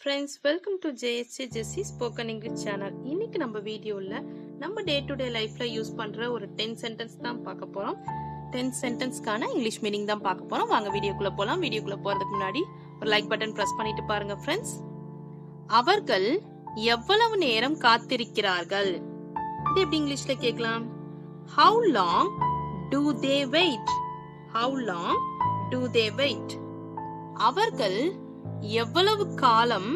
Friends welcome to JSC Jessy spoken English channel இன்னைக்கு நம்ம வீடியோவில் நம்ம டே டு டே லைஃப்பில் யூஸ் பண்ணுற ஒரு டென் சென்டென்ஸ் தான் பார்க்க போகிறோம் டென் சென்டென்ஸ்க்கான இங்கிலீஷ் மீனிங் தான் பார்க்க போகிறோம் வாங்க வீடியோக்குள்ளே போகலாம் வீடியோக்குள்ளே போகிறதுக்கு முன்னாடி ஒரு லைக் பட்டன் ப்ரெஸ் பண்ணிட்டு பாருங்க ஃப்ரெண்ட்ஸ் அவர்கள் எவ்வளவு நேரம் காத்திருக்கிறார்கள்? இது எப்படி இங்கிலீஷில் கேட்கலாம்? How long do they wait how long do they wait அவர்கள் எவ்வளவு காலம்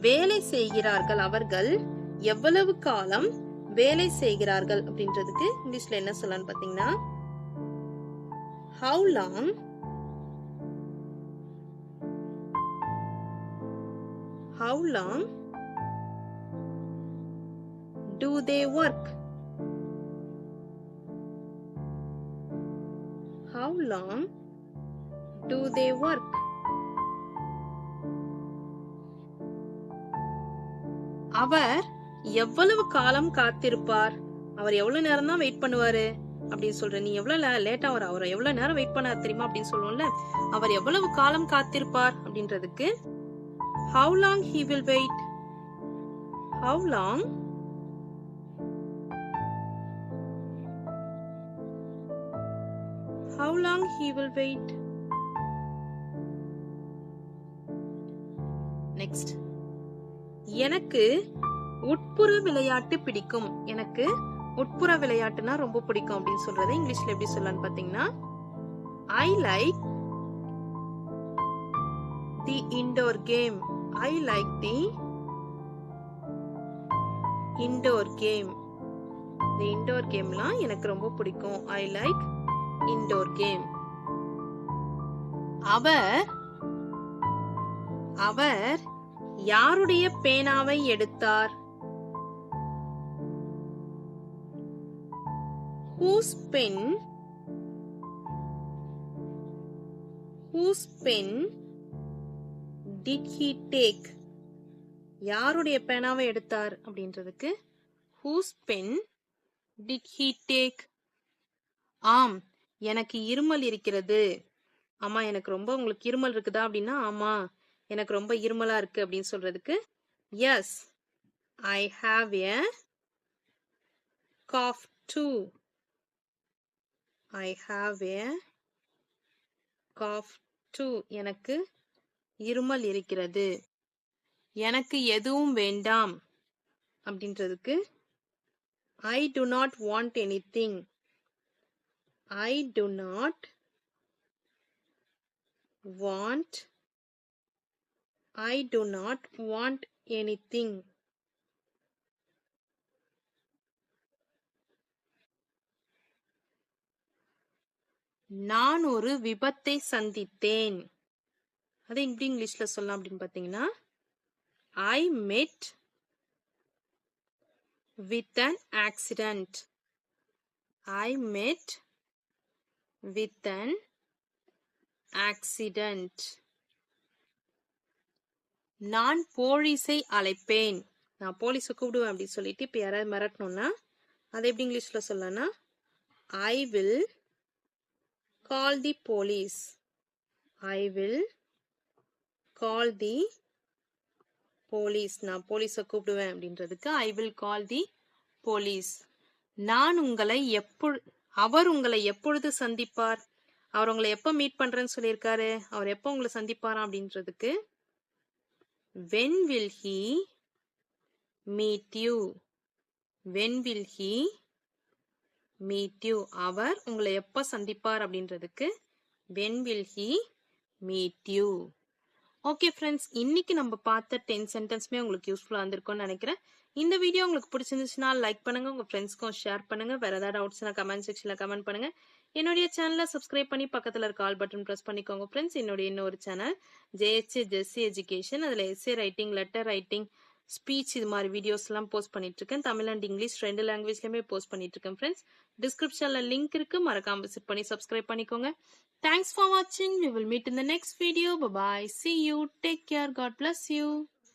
வேலை செய்கிறார்கள் அவர்கள்? எவ்வளவு காலம் வேலை செய்கிறார்கள்? அப்படின்றதுக்கு இங்கிலீஷ்ல என்ன சொல்லலாம்னு பாத்தீங்கன்னா how long how long do they work how long do they work அவர் எவ்வளவு காலம் காத்திருப்பார்? அவர் எவ்வளவு நேரம் தான் வெயிட் பண்ணுவாரு? அப்படின்னு சொல்ற நீ எவ்வளவு லேட்டா வர அவர் எவ்வளவு நேரம் வெயிட் பண்ணார் தெரியுமா? அப்படின்னு சொல்லுவோம்ல. அவர் எவ்வளவு காலம் காத்திருப்பார்? அப்படின்றதுக்கு how long he will wait how long how long he will wait next எனக்கு உட்புற விளையாட்டு பிடிக்கும். எனக்கு உட்புற விளையாட்டுனா ரொம்ப பிடிக்கும் அப்படின்னு சொல்றத இங்கிலீஷ்ல எப்படி சொல்லலாம்னு பாத்தீங்கன்னா I like the indoor game I like the indoor game இந்த இன்டோர் கேம்லாம் எனக்கு ரொம்ப பிடிக்கும். ஐ லைக் இன்டோர் கேம் அவர் அவர் யாருடைய பேனாவை எடுத்தார்? Whose pen? Whose pen did he take? யாருடைய பேனாவை எடுத்தார் அப்படின்றதுக்கு whose pen did he take ஆம் எனக்கு இருமல் இருக்கிறது. ஆமா எனக்கு ரொம்ப உங்களுக்கு இருமல் இருக்குதா அப்படின்னா ஆமா. எனக்கு ரொம்ப இருமலா இருக்கு அப்படின்னு சொல்றதுக்கு yes I have a cough too I have a cough too எனக்கு இருமல் இருக்கிறது. எனக்கு எதுவும் வேண்டாம் அப்படின்றதுக்கு I do not want anything I do not want I do not want anything நான் ஒரு விபத்தை சந்தித்தேன். அதை எப்படி இங்கிலீஷ்ல சொல்லலாம் அப்படின்னு பாத்தீங்கன்னா ஐ மெட் வித் அன் ஆக்சிடென்ட் ஐ மெட் வித் அன் ஆக்சிடென்ட் நான் போலீஸை அழைப்பேன். நான் போலீஸை கூப்பிடுவேன் அப்படின்னு சொல்லிட்டு இப்போ யாராவது மிரட்டணும்னா அதை எப்படி இங்கிலீஷில் சொல்லனா I will call the police I will call the police நான் போலீஸை கூப்பிடுவேன் அப்படின்றதுக்கு ஐ வில் கால் தி போலீஸ் நான் உங்களை எப்பொ அவர் உங்களை எப்பொழுது சந்திப்பார்? அவர் உங்களை எப்போ மீட் பண்றேன்னு சொல்லியிருக்காரு? அவர் எப்போ உங்களை சந்திப்பாராம் அப்படின்றதுக்கு when will he meet you? When will he meet you? அவர் உங்களை எப்ப சந்திப்பார் அப்படின்றதுக்கு when will he meet you? Okay friends இன்னைக்கு நம்ம பார்த்த டென் சென்டென்ஸ்மே உங்களுக்கு யூஸ்ஃபுல்லாக இருந்திருக்கும்னு நினைக்கிறேன். இந்த வீடியோ உங்களுக்கு பிடிச்சிருந்துச்சுன்னா லைக் பண்ணுங்க உங்க ஃப்ரெண்ட்ஸ்க்கும் ஷேர் பண்ணுங்க. வேற ஏதாவது டவுட்ஸ்னா கமெண்ட் செக்ஷன்ல கமெண்ட் பண்ணுங்க. என்னுடைய சேனலை சப்ஸ்கிரைப் பண்ணி பக்கத்தில் இருக்க ஆல் பட்டன் ப்ரெஸ் பண்ணிக்கோங்க ஃப்ரெண்ட்ஸ் என்னுடைய இன்னொரு சேனல் ஜேஹெச்ஏ ஜெஸ்சி எஜுகேஷன் அதில் essay writing letter writing speech இது மாதிரி வீடியோஸ்லாம் போஸ்ட் பண்ணிட்டு இருக்கேன் தமிழ் அண்ட் இங்கிலீஷ் ரெண்டு லாங்குவேஜ்லயுமே போஸ்ட் பண்ணிட்டு இருக்கேன் ஃப்ரெண்ட்ஸ் டிஸ்கிரிப்ஷன்ல லிங்க் இருக்கு. மறக்காம விசிட் பண்ணி சப்ஸ்கிரைப் பண்ணிக்கோங்க. தேங்க்ஸ் ஃபார் வாட்சிங் we will meet in the next video bye see you take care God bless you